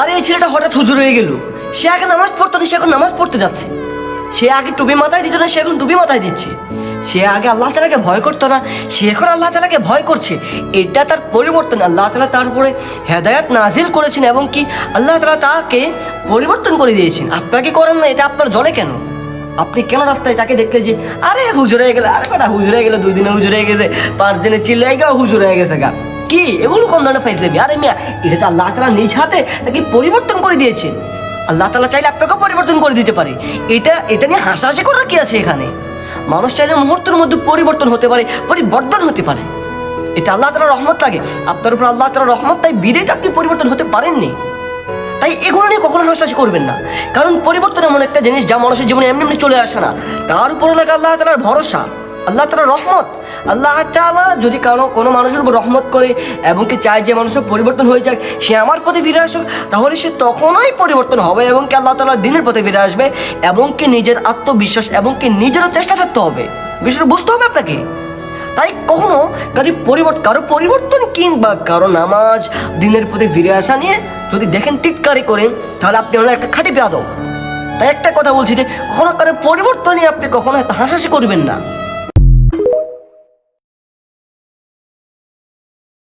আরে এই ছেলেটা হঠাৎ হুজুর হয়ে গেল। সে আগে নামাজ পড়তো না, সে এখন নামাজ পড়তে যাচ্ছে। সে আগে টুপি মাথায় দিত না, সে এখন টুপি মাথায় দিচ্ছে। সে আগে আল্লাহ তালাকে ভয় করতো না, সে এখন আল্লাহ তালাকে ভয় করছে। এটা তার পরিবর্তন। আল্লাহ তালা তার উপরে হেদায়াত নাজিল করেছেন এবং কি আল্লাহ তালা তাকে পরিবর্তন করে দিয়েছেন। আপনাকে করেন না, এটা আপনার জলে কেন? আপনি কেন রাস্তায় তাকে দেখলে যে, আরে হুজুর হয়ে গেলে, আরে বেটা হুজুর হয়ে গেলে, দুই দিনে হুজুর হয়ে গেছে, পাঁচ দিনে চিল্লে গেও হুজুর হয়ে গেছে গা। কি? এগুলো কোন ধরনের ফাইজলামি? আরে মিয়া, এটা তো আল্লাহ তালা নিজ হাতে তাকে পরিবর্তন করে দিয়েছে। আল্লাহ তালা চাইলে আপনাকেও পরিবর্তন করে দিতে পারে। এটা এটা নিয়ে হাসাহাসি করার কি আছে এখানে? মানুষ চাইলে মুহূর্তের মধ্যে পরিবর্তন হতে পারে, পরিবর্তন হতে পারে। এটা আল্লাহ তালা রহমত লাগে। আপনার উপর আল্লাহ তালা রহমত, তাই বিদেয় আপনি পরিবর্তন হতে পারেননি। তাই এগুলো নিয়ে কখনো হাসাহাসি করবেন না। কারণ পরিবর্তন এমন একটা জিনিস যা মানুষের জীবনে এমনি এমনি চলে আসে না। তার উপরে লাগে আল্লাহ তালার ভরসা। আল্লাহ তালা রহমত। আল্লাহ তালা যদি কারও কোনো মানুষের উপর রহমত করে এবং কি চায় যে মানুষের পরিবর্তন হয়ে যাক, সে আমার পথে ফিরে আসুক, তাহলে সে তখনই পরিবর্তন হবে এবং কি আল্লাহ তালা দিনের পথে ফিরে আসবে এবং কি নিজের আত্মবিশ্বাস এবং কি নিজেরও চেষ্টা থাকতে হবে। বিষয়টা বুঝতে হবে আপনাকে? তাই কখনো কারও পরিবর্তন কারও পরিবর্তন কিংবা কারও নামাজ, দিনের প্রতি ফিরে আসা নিয়ে যদি দেখেন টিটকারি করেন তাহলে আপনি হলেন একটা খাঁটি পেয়াদব তাই একটা কথা বলছি যে, কখনো কারও পরিবর্তন নিয়ে আপনি কখনো হাসাহাসি করবেন না।